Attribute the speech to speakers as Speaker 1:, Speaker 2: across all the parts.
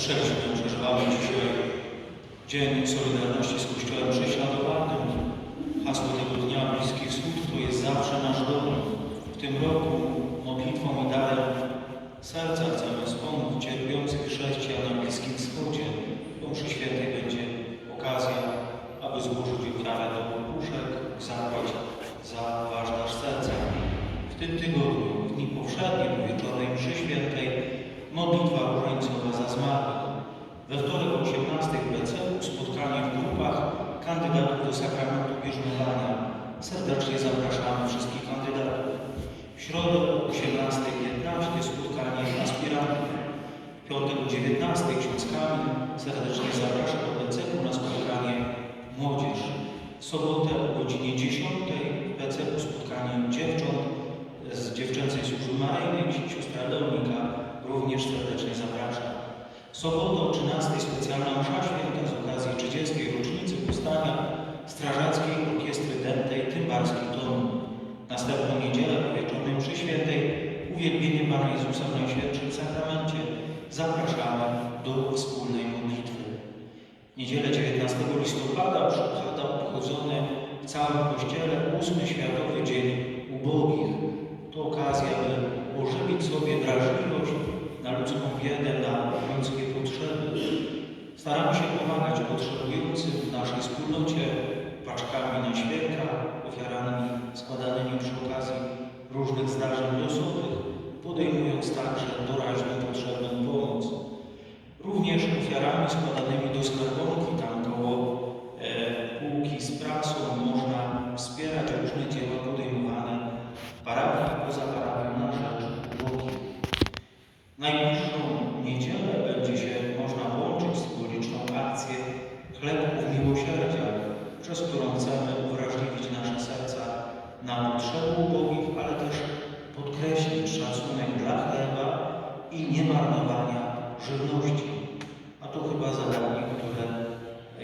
Speaker 1: słyszeliśmy, przeżywamy dzisiaj Dzień Solidarności z Kościołem Prześladowanym. Hasło tego dnia Bliski Wschód to jest zawsze nasz dom. W tym roku modlitwą i darem serca chcemy wspomnieć cierpiących chrześcijan na Bliskim Wschodzie. Po mszy świętej będzie okazja, aby złożyć ofiarę do puszek i zapłać za nasz serca. W tym tygodniu, w dni powszednie, po wieczornej mszy świętej, modlitwa różańcowa za zmarłych. We wtorek o 18 w Becelu spotkanie w grupach kandydatów do sakramentu bierzmowania. Serdecznie zapraszamy wszystkich kandydatów. W środę o 18.15 spotkanie aspirantów. W piątek o 19 ksiądz serdecznie zaprasza do Becelu na spotkanie młodzież. W sobotę o godzinie 10 w Becelu spotkanie dziewcząt z dziewczęcej służby maryjnej. Siostra Leonika również serdecznie zaprasza. W sobotę o 13 specjalna msza święta z okazji 30. rocznicy Następną niedzielę po wieczornej mszy świętej uwielbienie Pana Jezusa w Najświętszym Sakramencie zapraszamy do wspólnej modlitwy. W niedzielę 19 listopada przypada obchodzony w całym Kościele ósmy Światowy Dzień Ubogich. To okazja, by ożywić sobie wrażliwość na ludzką biedę, na ludzkie potrzeby. Staramy się pomagać potrzebującym w naszej wspólnocie paczkami na święta, różnych zdarzeń losowych, podejmując także doraźną potrzebną pomoc. Również ofiarami składanymi do skarbonki, niemarnowania żywności. A to chyba zadanie, które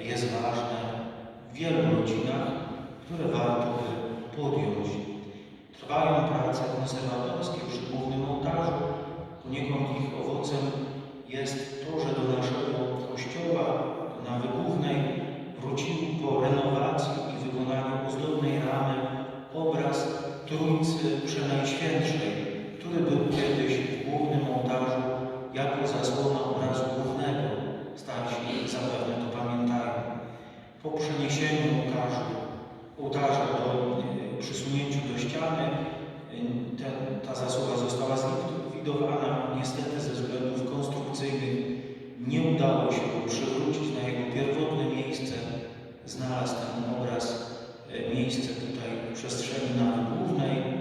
Speaker 1: jest ważne w wielu rodzinach, które warto by podjąć. Trwają prace konserwatorskie przy głównym ołtarzu. Poniekąd ich owocem jest to, że do naszego kościoła na Wybuchnej wrócił po renowacji Po przeniesieniu ołtarzu, ołtarza do e, przysunięciu do ściany, e, te, ta zasłona została zlikwidowana. Niestety ze względów konstrukcyjnych nie udało się go przywrócić na jego pierwotne miejsce. Znalazł ten obraz e, miejsce tutaj w przestrzeni nawet głównej.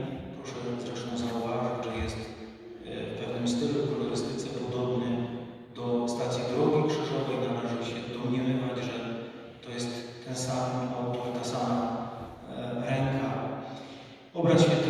Speaker 1: Obraz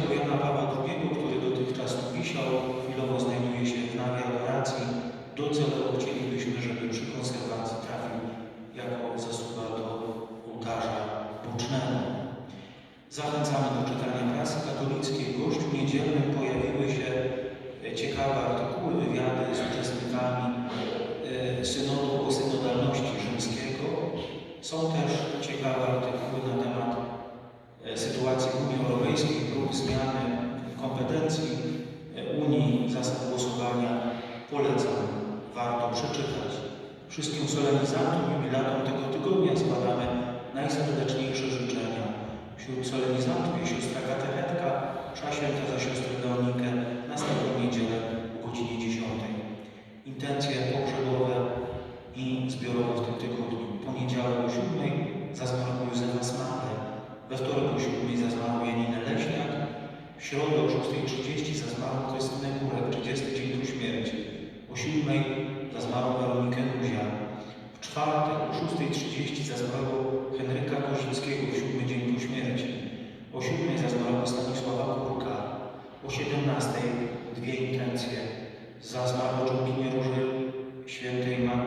Speaker 1: kompetencji e, Unii, zasad głosowania. Polecam, warto przeczytać. Wszystkim solenizantom, jubilatom tego tygodnia składamy najserdeczniejsze życzenia. Wśród solenizantów jest siostra katechetka, msza święta w środę o 6.30 za zmarłą Krystynę Kurek, 30 dzień po śmierci, o 7 za zmarłą Weronikę Nuzia, w czwartek o 6.30 za zmarłą Henryka Kozińskiego, w siódmy dzień po śmierci, o 7 za zmarłego Stanisława Kurka, o 17 dwie intencje. Za zmarłą członkinię Róży Świętej Ma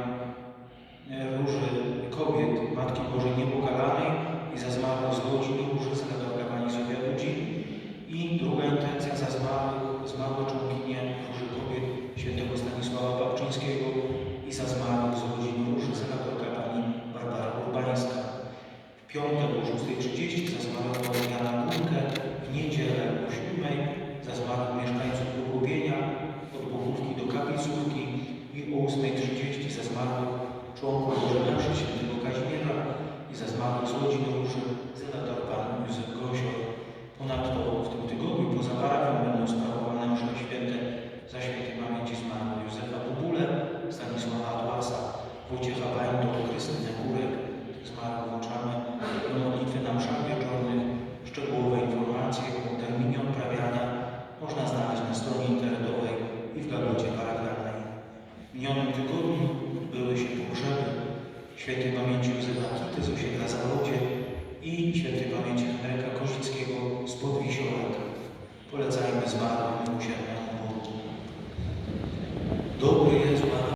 Speaker 1: Róży Kobiet Matki Bożej Niepokalanej i za zmarłą z Róży 30 za zmarłego Jana Dunkę w niedzielę o 7 za zmarłych mieszkańców Pogubienia od Bochówki do Kapicówki i o 8.30 za zmarłych